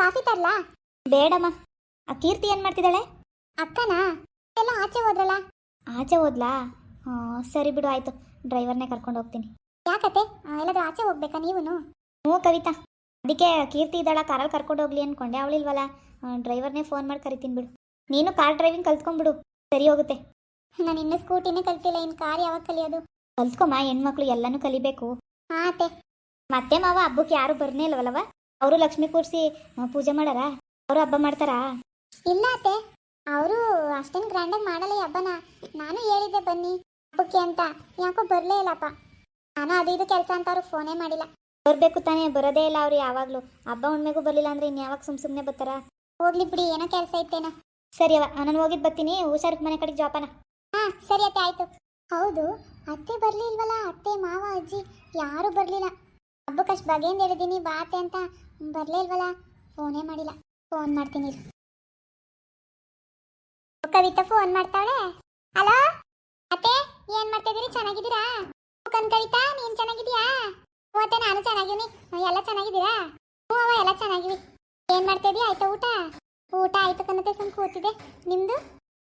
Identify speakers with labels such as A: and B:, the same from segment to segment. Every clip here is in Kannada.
A: ಕಾಫಿ ತರ್ಲಾ
B: ಬೇಡಮ್ಮ. ಆ ಕೀರ್ತಿ ಏನ್ ಮಾಡ್ತಿದ್ದಾಳೆ?
A: ಅಕ್ಕನಾ? ಎಲ್ಲ ಆಚೆ ಹೋದ್ರಲ್ಲ?
B: ಆಚೆ ಹೋದ್ಲಾ? ಸರಿ ಬಿಡು, ಆಯ್ತು. ಡ್ರೈವರ್ನೇ ಕರ್ಕೊಂಡು ಹೋಗ್ತೀನಿ.
A: ಯಾಕತ್ತೆ? ಎಲ್ಲಾದ್ರೂ ಆಚೆ ಹೋಗ್ಬೇಕಾ ನೀವುನು?
B: ಹ್ಞೂ, ಕವಿತಾ. ಅದಕ್ಕೆ ಕೀರ್ತಿ ಇದ್ದಾಳ, ಕಾರಲ್ಲಿ ಕರ್ಕೊಂಡು ಹೋಗ್ಲಿ ಅನ್ಕೊಂಡೆ. ಅವಳಿಲ್ವಲ್ಲ? ಡ್ರೈವರ್ನೇ ಫೋನ್ ಮಾಡಿ ಕರಿತೀನಿ ಬಿಡು. ನೀನು ಕಾರ್ ಡ್ರೈವಿಂಗ್ ಕಲ್ತ್ಕೊಂಡ್ಬಿಡು. ಸರಿ ಹೋಗುತ್ತೆ.
A: ನಾನು ಇನ್ನೂ ಸ್ಕೂಟಿನೇ ಕಲ್ತಿಲ್ಲ ಇನ್ನು ಕಾರ್ ಯಾವಾಗ ಕಲಿಯೋದು?
B: ಕಲ್ತ್ಕೊಮ್ಮ, ಹೆಣ್ಮಕ್ಳು ಎಲ್ಲನೂ ಕಲಿಬೇಕು.
A: ಹಾತೆ
B: ಮತ್ತೆ ಮಾವ, ಹಬ್ಬಕ್ಕೆ ಯಾರು ಬರ್ನೇ ಇಲ್ವಲ್ಲವ? ಅವರು ಲಕ್ಷ್ಮಿ ಕೂರಿಸಿ ಪೂಜೆ ಮಾಡಾರ? ಅವರು ಹಬ್ಬ ಮಾಡ್ತಾರಾ?
A: ಇಲ್ಲ ಅತ್ತೆ. ಅವರು ಅಷ್ಟೇನು ಗ್ರ್ಯಾಂಡಾಗಿ ಮಾಡಲ್ಲ ಈ ಹಬ್ಬನ. ನಾನು ಹೇಳಿದ್ದೆ ಬನ್ನಿ ಹಬ್ಬಕ್ಕೆ ಅಂತ. ಯಾಕೋ ಬರಲೇ ಇಲ್ಲಪ್ಪ. ನಾನು ಅದು ಇದು ಕೆಲಸ ಅಂತ ಅವ್ರು ಫೋನೇ ಮಾಡಿಲ್ಲ.
B: ಬರಬೇಕು ತಾನೇ ಬರೋದೇ ಇಲ್ಲ ಅವ್ರು ಯಾವಾಗಲೂ. ಹಬ್ಬ ಹುಣ್ಮೆಗೂ ಬರಲಿಲ್ಲ ಅಂದ್ರೆ ಇನ್ಯಾವಾಗ ಸುಮ್ ಸುಮ್ಮನೆ ಬರ್ತಾರ?
A: ಹೋಗ್ಲಿ ಬಿಡಿ ಏನೋ ಕೆಲಸ ಇತ್ತೇನೋ.
B: ಸರಿ ಅವ ನಾನು ಹೋಗಿದ್ದು ಬರ್ತೀನಿ ಹುಷಾರ್ ಮನೆ ಕಡೆ ಜೋಪಾನ
A: ಹಾ ಸರಿ ಅತ್ತೆ ಆಯ್ತು. ಹೌದು ಅತ್ತೆ ಬರ್ಲಿಲ್ವಲ್ಲ ಅತ್ತೆ ಮಾವ ಅಜ್ಜಿ ಯಾರು ಬರ್ಲಿಲ್ಲ. ಹಬ್ಬಕ್ಕಷ್ಟು ಬಗೆಯಿಂದ ಹೇಳಿದ್ದೀನಿ ಬಾತೆ ಅಂತ. ಬರಲೇ ಇಲ್ವಲ್ಲ? ಫೋನೇ ಮಾಡಿಲ್ಲ. ಫೋನ್ ಮಾಡ್ತೀನಿ. ಕವಿತಾ ಫೋನ್ ಮಾಡ್ತಾಳೆ ಹಲೋ? ಅತ್ತೆ, ಏನ್ ಮಾಡ್ತಾ ಇದೀರಿ ಚೆನ್ನಾಗಿದ್ದೀರಾ ಕನ್ ಕವಿತಾ, ನೀನ್ ಚೆನ್ನಾಗಿದ್ಯಾ ಮತ್ತೆ ನಾನು ಚೆನ್ನಾಗಿವ್ನಿ ಎಲ್ಲ ಚೆನ್ನಾಗಿದ್ದೀರಾ? ಹ್ಞೂ ಅವ ಎಲ್ಲ ಚೆನ್ನಾಗಿವಿ. ಏನ್ ಮಾಡ್ತಾ ಇದೀಯ ಆಯ್ತಾ ಊಟ? ಊಟ ಆಯ್ತು ಕನತೆ ಸುಮ್ ಕೂತಿದೆ ನಿಮ್ದು?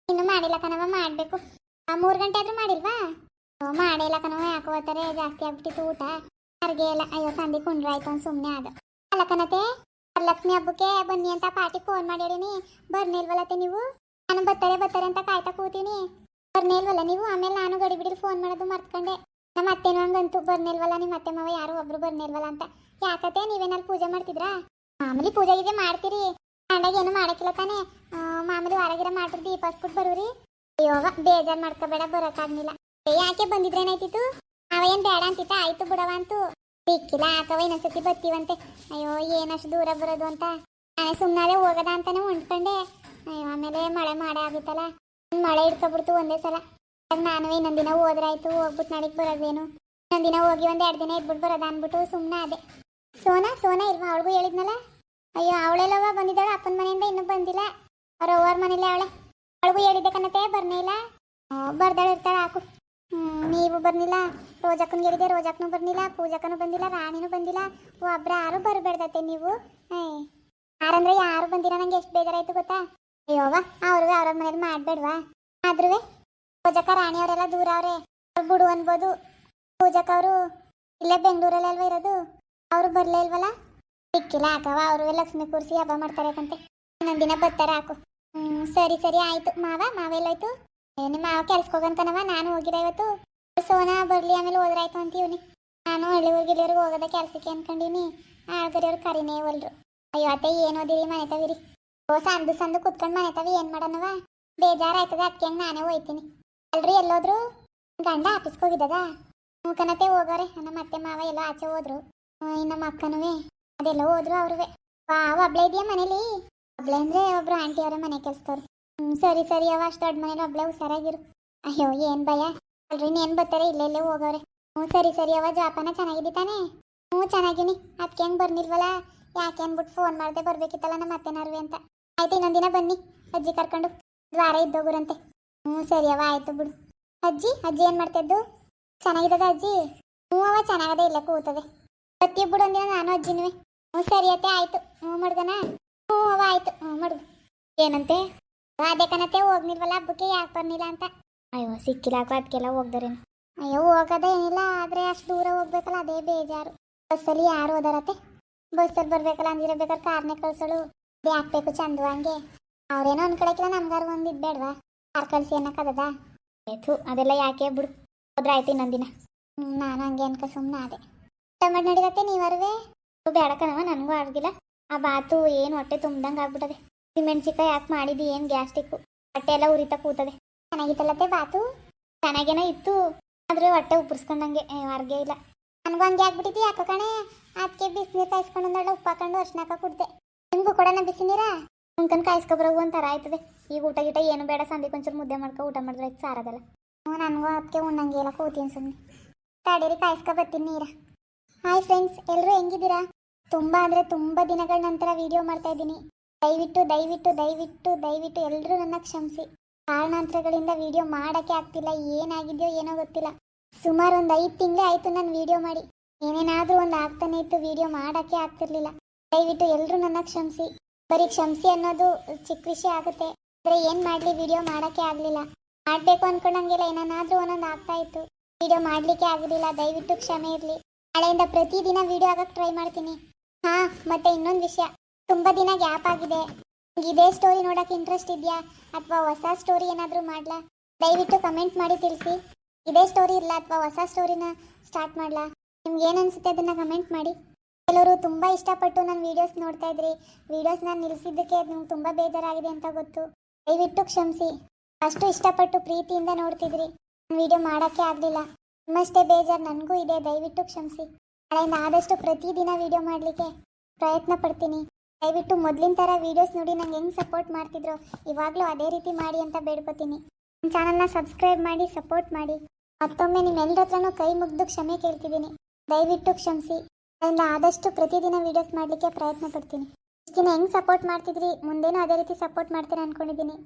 A: ಇನ್ನು ಮಾಡಿಲ್ಲ ಕನವ ಮಾಡ್ಬೇಕು. ಮೂರು ಗಂಟೆ ಆದ್ರೂ ಮಾಡಿಲ್ವಾ? ಮಾಡೇ ಇಲ್ಲ ಕಣವ ಯಾಕೋ ಓದ್ತಾರೆ ಜಾಸ್ತಿ ಆಗ್ಬಿಟ್ಟಿತ್ತು ಊಟ. ಇಲ್ಲ ಅಯ್ಯೋ ಸಂಧಿ ಕುಂಡ್ರಾಯ್ತು ಅಂತ ಸುಮ್ಮನೆ ಅದು ಅಲ್ಲ ಕಣತೆ ವರಲಕ್ಷ್ಮಿ ಹಬ್ಬಕ್ಕೆ ಬನ್ನಿ ಅಂತ ಪಾರ್ಟಿ ಫೋನ್ ಮಾಡಿ ಹೇಳಿನಿ ಬರ್ನೇ ನೀವು? ನಾನು ಬರ್ತಾರೆ ಬರ್ತಾರೆ ಅಂತ ಕಾಯ್ತಾ ಕೂತೀನಿ. ಬರ್ನಿಲ್ವಲ್ಲ ನೀವು? ಆಮೇಲೆ ನಾನು ಗಡಿ ಬಿಡಿ ಫೋನ್ ಮಾಡೋದು ಮರ್ತ್ಕೊಂಡೆ. ನಮ್ಮ ಅತ್ತೆನೂ ಹಂಗಂತು. ಬರ್ನಿಲ್ವಲ್ಲ ನಿಮ್ಮ ಅತ್ತೆ ಮಾವ ಯಾರು ಒಬ್ರು ಬರ್ನಿಲ್ವಲ್ಲ ಅಂತ. ಯಾಕತ್ತೆ ನೀವೇನಲ್ಲಿ ಪೂಜೆ ಮಾಡ್ತಿದ್ರಾ? ಮಾಮೂಲಿ ಪೂಜೆ ಗೀಜೆ ಮಾಡ್ತೀರಿ. ಕಂಡಾಗ ಏನು ಮಾಡಕ್ಕಿಲ್ಲ ತಾನೇ. ಮಾಮೂಲಿ ಹೊರಗಿರ ಮಾಡ್ರಿ ದೀಪ ಹಚ್ಬಿಟ್ಟು ಬರೋರಿ. ಅಯ್ಯೋಗ ಬೇಜಾರ್ ಮಾಡ್ಕೋಬೇಡ ಬರೋಕ್ಕಾಗ್ಲಿಲ್ಲ ಯಾಕೆ ಬಂದಿದ್ರೇನಾಯ್ತಿತ್ತು? ಅವ ಬೇಡ ಅಂತಿತ್ತ? ಆಯ್ತು ಬಿಡವ ಅಂತೂ. ಸಿಕ್ಕಿಲ್ಲ, ಆಕವ ಇನ್ನೊಂದ್ಸತಿ ಬರ್ತೀವಂತೆ ಅಯ್ಯೋ ಏನಷ್ಟು ದೂರ ಬರೋದು ಅಂತ. ನಾನೇ ಸುಮ್ಮನೆ ಹೋಗದ ಅಂತಾನೆ ಹೊಂಟ್ಕೊಂಡೆ. ಅಯ್ಯೋ, ಆಮೇಲೆ ಮಳೆ ಮಾಡೇ ಆಗಿತ್ತಲ್ಲ. ಮಳೆ ಇಟ್ಕೊಬಿಡ್ತು ಒಂದೇ ಸಲ. ನಾನು ಇನ್ನೊಂದಿನ ಹೋದ್ರಾಯ್ತು ಹೋಗ್ಬಿಟ್ಟು ನಾಳೆಗೆ ಬರೋದೇನು. ಇನ್ನೊಂದಿನ ಹೋಗಿ ಒಂದ್ ಎರಡು ದಿನ ಇದ್ಬಿಟ್ಟು ಬರೋದ ಅಂದ್ಬಿಟ್ಟು ಸುಮ್ಮನೆ ಅದೇ ಸೋನಾ ಸೋನಾ ಇಲ್ವಾ ಅವಳಿಗೂ ಹೇಳಿದ್ನಲ್ಲ? ಅಯ್ಯೋ, ಅವಳೆಲ್ಲವ ಬಂದಿದ್ದಾಳೆ, ಅಪ್ಪನ ಮನೆಯಿಂದ ಇನ್ನೂ ಬಂದಿಲ್ಲ. ಅವ್ರ ಅವ್ರ ಮನೇಲಿ ಅವಳೆ. ಅವಳಿಗೂ ಹೇಳಿದ್ದೆ ಕಣತೆ, ಬರ್ನೇ ಇಲ್ಲ. ಬರ್ದಾಳೆ ಇರ್ತಾಳೆ, ಹಾಕು. ನೀವು ಬರ್ನಿಲ್ಲ. ರೋಜಕ್ಕನ್ ಹೇಳಿದೆ ರೋಜಕ್ಕನು ಬರ್ನಿಲ್ಲ ಪೂಜಕ್ಕನು ಬಂದಿಲ್ಲ, ರಾಣಿನೂ ಬಂದಿಲ್ಲ. ಒಬ್ರ ಯಾರು ಬರಬೇಡ್ದತ್ತೆ ನೀವು? ಯಾರಂದ್ರೆ ಯಾರು ಬಂದಿಲ್ಲ, ನಂಗೆ ಎಷ್ಟು ಬೇಜಾರಾಯ್ತು ಗೊತ್ತಾ? ಅಯ್ಯೋವ ಅವ್ರಿಗೆ ಅವ್ರ ಮನೇಲಿ ಮಾಡ್ಬೇಡ್ವಾ? ಆದ್ರೂ ರೋಜಾಕ ರಾಣಿ ಅವರೆಲ್ಲ ದೂರ ಅವ್ರೆ. ಅವ್ರು ಬಿಡು ಅನ್ಬೋದು. ಪೂಜಕ್ಕ ಅವರು ಇಲ್ಲೇ ಬೆಂಗಳೂರಲ್ಲಿ ಅಲ್ವಾ ಇರೋದು? ಅವರು ಬರಲೇ ಇಲ್ವಲ್ಲ? ಸಿಕ್ಕಿಲ್ಲ ಹಾಕವ ಅವರು ಲಕ್ಷ್ಮಿ ಕೂರಿಸಿ ಹಬ್ಬ ಮಾಡ್ತಾರೆ ಕಂತೆ ನಂದಿನ ಬರ್ತಾರೆ, ಹಾಕು. ಹ್ಞೂ ಸರಿ ಸರಿ, ಆಯಿತು. ಮಾವ ಮಾವೆಲ್ಲ ಆಯಿತು ನಿಮ್ಮ ಮಾವ ಕೆಲ್ಸಕ್ಕೆ ಹೋಗಂತನವ ನಾನು ಹೋಗಿರ ಇವತ್ತು. ಸೋನಾ ಬರ್ಲಿ, ಆಮೇಲೆ ಹೋದ್ರಾಯ್ತು ಅಂತೀವ್ನಿ ನಾನು ಹಳ್ಳಿ ಇಲ್ಲಿವರ್ಗೆ ಹೋಗೋದ ಕೆಲ್ಸಕ್ಕೆ ಅನ್ಕೊಂಡಿನಿ. ಆಳ್ಗರಿಯವ್ರು ಕರಿನೇ ಒಲ್ರು. ಅಯ್ಯೋ, ಅತ್ತೆ, ಏನು ಓದಿರಿ? ಮನೆ ತವಿರಿ ಓ, ಸಂದು ಸಂದು ಕುತ್ಕೊಂಡು ಮನೆ ತವಿ ಏನ್ ಮಾಡೋಣವ? ಬೇಜಾರಾಯ್ತದ ಅದಕ್ಕೆ ಹಂಗೆ ನಾನೇ ಹೋಯ್ತೀನಿ. ಅಲ್ರಿ ಎಲ್ಲೋದ್ರು? ಗಂಡ ಆಫೀಸ್ಗೆ ಹೋಗಿದ್ದದ? ಮೂಕನತೆ ಹೋಗೋರೆ. ನಮ್ಮ ಅತ್ತೆ, ಮಾವ ಎಲ್ಲ ಆಚೆ ಹೋದ್ರು. ನಮ್ಮ ಅಕ್ಕನೂ ಅದೆಲ್ಲ ಹೋದ್ರು ಅವ್ರವೇ. ವಾವ್ ಒಬ್ಳೆ ಇದೆಯಾ ಮನೇಲಿ? ಒಬ್ಳೆ ಅಂದ್ರೆ ಒಬ್ರು ಆಂಟಿ ಅವರ ಮನೆ ಕೆಲ್ಸದವ್ರು. ಹ್ಞೂ ಸರಿ ಸರಿ, ಅವ ಅಷ್ಟು ದೊಡ್ಡ ಮನೇಲಿ ಒಬ್ಳೆ ಹುಷಾರಾಗಿರು. ಅಯ್ಯೋ, ಏನ್ ಭಯ? ಅಲ್ರಿ ಏನ್ ಬರ್ತಾರೆ ಇಲ್ಲೇ ಇಲ್ಲೇ ಹೋಗವ್ರೆ. ಹ್ಞೂ, ಸರಿ ಸರಿ, ಅವ ಜಾಪಾನ ಚೆನ್ನಾಗಿದ್ದಿ ತಾನೇ? ಹ್ಞೂ, ಚೆನ್ನಾಗಿನಿ. ಅದಕ್ಕೆ ಹೆಂಗ್ ಬರ್ನಿಲ್ವಲ್ಲ ಯಾಕೆ ಅಂದ್ಬಿಟ್ಟು ಫೋನ್ ಮಾಡ್ದೆ ಬರ್ಬೇಕಿತ್ತಲ್ಲ ನಮ್ಮ ಅತ್ತೆನಾರ್ವೆ ಅಂತ. ಆಯ್ತು, ಇನ್ನೊಂದಿನ ಬನ್ನಿ. ಅಜ್ಜಿ ಕರ್ಕೊಂಡು. ದ್ವಾರ ಇದ್ದೋಗುರಂತೆ. ಹ್ಞೂ, ಸರಿ, ಅವ, ಆಯ್ತು ಬಿಡು. ಅಜ್ಜಿ ಅಜ್ಜಿ ಏನು ಮಾಡ್ತಿದ್ದು ಚೆನ್ನಾಗಿದ್ದದ ಅಜ್ಜಿ? ಹ್ಞೂ, ಅವ ಚೆನ್ನಾಗದೆ ಇಲ್ಲ ಕೂತದೆ. ಬಿಡು ಒಂದಿನ, ನಾನು ಅಜ್ಜಿನೂ. ಹ್ಞೂ, ಸರಿ, ಅತ್ತೆ, ಆಯ್ತು. ಹ್ಞೂ ಮಡ್ಗನ ಹ್ಞೂ, ಅವ, ಆಯ್ತು. ಹ್ಞೂ ಮಡ್ಗು ಏನಂತೆ? ಅದೇ ಕಣತೆ, ಹೋಗ್ನಿಲ್ವಲ್ಲ ಹಬ್ಬಕ್ಕೆ? ಯಾಕೆ ಬರ್ನಿಲ್ಲ ಅಂತ?
B: ಅಯ್ಯೋ ಸಿಕ್ಕಿಲ್ಲ ಹಾಕೋ ಅದಕ್ಕೆಲ್ಲ ಹೋಗ್ದಾರೇನು?
A: ಅಯ್ಯೋ ಹೋಗೋದೇ ಏನಿಲ್ಲ ಆದ್ರೆ ಅಷ್ಟು ದೂರ ಹೋಗ್ಬೇಕಲ್ಲ, ಅದೇ ಬೇಜಾರು. ಬಸ್ಸಲ್ಲಿ ಯಾರು ಹೋದಾರತ್ತೆ? ಬಸ್ಸಲ್ಲಿ ಬರ್ಬೇಕಲ್ಲ ಅಂದಿರಬೇಕಾದ್ರೆ ಕಾರ್ನೇ ಕಳ್ಸೋಳು. ಅದೇ ಚಂದು ಚಂದವಂಗೆ ಅವ್ರೇನೋ ಅನ್ಕೊಳಕಿಲ್ಲ, ನಮ್ಗಾರು ಒಂದು ಬೇಡವಾ ಕಾರ್ ಕಳ್ಸಿ ಅನ್ನಕ್ಕದ
B: ಏತು ಅದೆಲ್ಲ ಯಾಕೆ ಬಿಡು. ಹೋದ್ರೆ ಆಯ್ತು ಇನ್ನೊಂದಿನ.
A: ನಾನು ಹಂಗೆ ಅನ್ಕ ಸುಮ್ಮನೆ ಅದೇ ಟೊಮೆಟೊ ನಡಿರತ್ತೆ ನೀವರ್ವೇ
B: ಬೇಡ ಕಣವ ನನಗೂ ಆಗಿಲ್ಲ ಆ ಬಾತು ಏನು ಹೊಟ್ಟೆ ತುಂಬ್ದಂಗೆ ಆಗ್ಬಿಟ್ಟದೆ. ಸಿಮೆಣ್ಸಿಕಾಯಿ ಯಾಕೆ ಮಾಡಿದಿ, ಏನು ಗ್ಯಾಸ್ಟಿಕ್ಕು? ಹೊಟ್ಟೆ ಎಲ್ಲ ಉರಿತಾ ಕೂತದೆ.
A: ಚೆನ್ನಾಗಿತ್ತಲ್ಲತ್ತೆ ಬಾತು?
B: ಚೆನ್ನಾಗೇನೋ ಇತ್ತು. ಆದ್ರೆ ಹೊಟ್ಟೆ ಉಪ್ಪರ್ಸ್ಕೊಂಡಂಗೆ ಅರ್ಗೆ ಇಲ್ಲ.
A: ನನಗೂ ಹಂಗೆ ಆಗ್ಬಿಟ್ಟಿತ್ತು ಯಾಕೋ ಕಣೆ? ಅದಕ್ಕೆ ಬಿಸಿನೀರು ಕಾಯಿಸ್ಕೊಂಡು ಒಂದೊಳ್ಳೆ ಉಪ್ಪು ಹಾಕೊಂಡು ಅರ್ಶಿನ ಹಾಕ ಕುಡ್ದೆ. ನಿಮ್ಗೂ ಕೊಡೋಣ ಬಿಸಿನೀರ?
B: ಉಂಕನ್ ಕಾಯಿಸ್ಕೊಬರೋಗು ಒಂಥರ ಆಯ್ತದೆ. ಈಗ ಊಟ ಗೀಟ ಏನು ಬೇಡ ಸಂದಿಗೆ ಒಂಚೂರು ಮುದ್ದೆ ಮಾಡ್ಕೊ, ಊಟ ಮಾಡಿದ್ರೆ ಆಯ್ತು, ಸಾರದಲ್ಲ.
A: ಹ್ಞೂ ನನಗೂ ಅದಕ್ಕೆ ಉಣ್ಣಂಗೆ ಎಲ್ಲ ಕೂತೀನಿ ಸುಮ್ಮನೆ ತಡೀರಿ, ಕಾಯಿಸ್ಕೊ ಬರ್ತೀನಿ ನೀರ. ಹಾಯ್ ಫ್ರೆಂಡ್ಸ್ ಎಲ್ಲರೂ ಹೆಂಗಿದ್ದೀರಾ? ತುಂಬ ಅಂದರೆ ತುಂಬ ದಿನಗಳ ನಂತರ ವಿಡಿಯೋ ಮಾಡ್ತಾ ಇದ್ದೀನಿ. ದಯವಿಟ್ಟು ದಯವಿಟ್ಟು ದಯವಿಟ್ಟು ದಯವಿಟ್ಟು ಎಲ್ಲರೂ ನನ್ನ ಕ್ಷಮಿಸಿ. ಕಾರಣಾಂತರಗಳಿಂದ ವಿಡಿಯೋ ಮಾಡೋಕ್ಕೆ ಆಗ್ತಿಲ್ಲ, ಏನಾಗಿದೆಯೋ ಏನೋ ಗೊತ್ತಿಲ್ಲ. ಸುಮಾರು ಒಂದು ಐದು ತಿಂಗಳೇ ಆಯಿತು ನಾನು ವಿಡಿಯೋ ಮಾಡಿ. ಏನೇನಾದರೂ ಒಂದು ಆಗ್ತಾನೆ ಇತ್ತು ವಿಡಿಯೋ ಮಾಡೋಕ್ಕೆ ಆಗ್ತಿರ್ಲಿಲ್ಲ. ದಯವಿಟ್ಟು ಎಲ್ಲರೂ ನನ್ನ ಕ್ಷಮಿಸಿ. ಬರೀ ಕ್ಷಮಿಸಿ ಅನ್ನೋದು ಚಿಕ್ಕ ವಿಷಯ ಆಗುತ್ತೆ. ಆದರೆ ಏನು ಮಾಡಲಿ ವಿಡಿಯೋ ಮಾಡೋಕ್ಕೆ ಆಗಲಿಲ್ಲ. ಮಾಡಬೇಕು ಅನ್ಕೊಂಡಂಗೆಲ್ಲ ಏನಾದರೂ ಒಂದೊಂದು ಆಗ್ತಾ ಇತ್ತು. ವಿಡಿಯೋ ಮಾಡಲಿಕ್ಕೆ ಆಗಲಿಲ್ಲ, ದಯವಿಟ್ಟು ಕ್ಷಮೆ ಇರಲಿ. ನಾಳೆಯಿಂದ ಪ್ರತಿದಿನ ವಿಡಿಯೋ ಆಗಕ್ಕೆ ಟ್ರೈ ಮಾಡ್ತೀನಿ. ಹಾಂ, ಮತ್ತೆ ಇನ್ನೊಂದು ವಿಷಯ. ತುಂಬ ದಿನ ಗ್ಯಾಪ್ ಆಗಿದೆ. ಇದೇ ಸ್ಟೋರಿ ನೋಡಕ್ಕೆ ಇಂಟ್ರೆಸ್ಟ್ ಇದೆಯಾ? ಅಥವಾ ಹೊಸ ಸ್ಟೋರಿ ಏನಾದರೂ ಮಾಡಲಾ? ದಯವಿಟ್ಟು ಕಮೆಂಟ್ ಮಾಡಿ ತಿಳಿಸಿ. ಇದೇ ಸ್ಟೋರಿ ಇಲ್ಲ ಅಥವಾ ಹೊಸ ಸ್ಟೋರಿನ ಸ್ಟಾರ್ಟ್ ಮಾಡಲಾ? ನಿಮ್ಗೆ ಏನು ಅನಿಸುತ್ತೆ ಅದನ್ನು ಕಮೆಂಟ್ ಮಾಡಿ. ಕೆಲವರು ತುಂಬ ಇಷ್ಟಪಟ್ಟು ನನ್ನ ವೀಡಿಯೋಸ್ ನೋಡ್ತಾ ಇದ್ರಿ. ವೀಡಿಯೋಸ್ನ ನಿಲ್ಲಿಸಿದ್ದಕ್ಕೆ ನಿಮ್ಗೆ ತುಂಬ ಬೇಜಾರಾಗಿದೆ ಅಂತ ಗೊತ್ತು. ದಯವಿಟ್ಟು ಕ್ಷಮಿಸಿ. ಅಷ್ಟು ಇಷ್ಟಪಟ್ಟು ಪ್ರೀತಿಯಿಂದ ನೋಡ್ತಿದ್ರಿ. ನಾನು ವಿಡಿಯೋ ಮಾಡೋಕ್ಕೆ ಆಗಲಿಲ್ಲ. ನಿಮ್ಮಷ್ಟೇ ಬೇಜಾರು ನನಗೂ ಇದೆ. ದಯವಿಟ್ಟು ಕ್ಷಮಿಸಿ. ನಾಳೆಯಿಂದ ಆದಷ್ಟು ಪ್ರತಿದಿನ ವಿಡಿಯೋ ಮಾಡಲಿಕ್ಕೆ ಪ್ರಯತ್ನ ಪಡ್ತೀನಿ. ದಯವಿಟ್ಟು ಮೊದಲಿನ ಥರ ವೀಡಿಯೋಸ್ ನೋಡಿ ನಂಗೆ ಹೆಂಗೆ ಸಪೋರ್ಟ್ ಮಾಡ್ತಿದ್ರು. ಇವಾಗಲೂ ಅದೇ ರೀತಿ ಮಾಡಿ ಅಂತ ಬೇಡ್ಕೊತೀನಿ. ನನ್ನ ಚಾನಲ್ನ ಸಬ್ಸ್ಕ್ರೈಬ್ ಮಾಡಿ ಸಪೋರ್ಟ್ ಮಾಡಿ. ಮತ್ತೊಮ್ಮೆ ನಿಮ್ಮೆಲ್ಲರ ಹತ್ರನೂ ಕೈ ಮುಗಿದು ಕ್ಷಮೆ ಕೇಳ್ತಿದ್ದೀನಿ. ದಯವಿಟ್ಟು ಕ್ಷಮಿಸಿ. ಅದರಿಂದ ಆದಷ್ಟು ಪ್ರತಿದಿನ ವೀಡಿಯೋಸ್ ಮಾಡಲಿಕ್ಕೆ ಪ್ರಯತ್ನ ಪಡ್ತೀನಿ. ಇಷ್ಟು ಹೆಂಗೆ ಸಪೋರ್ಟ್ ಮಾಡ್ತಿದ್ರಿ? ಮುಂದೇನೂ ಅದೇ ರೀತಿ ಸಪೋರ್ಟ್ ಮಾಡ್ತೀರಾ ಅಂದ್ಕೊಂಡಿದ್ದೀನಿ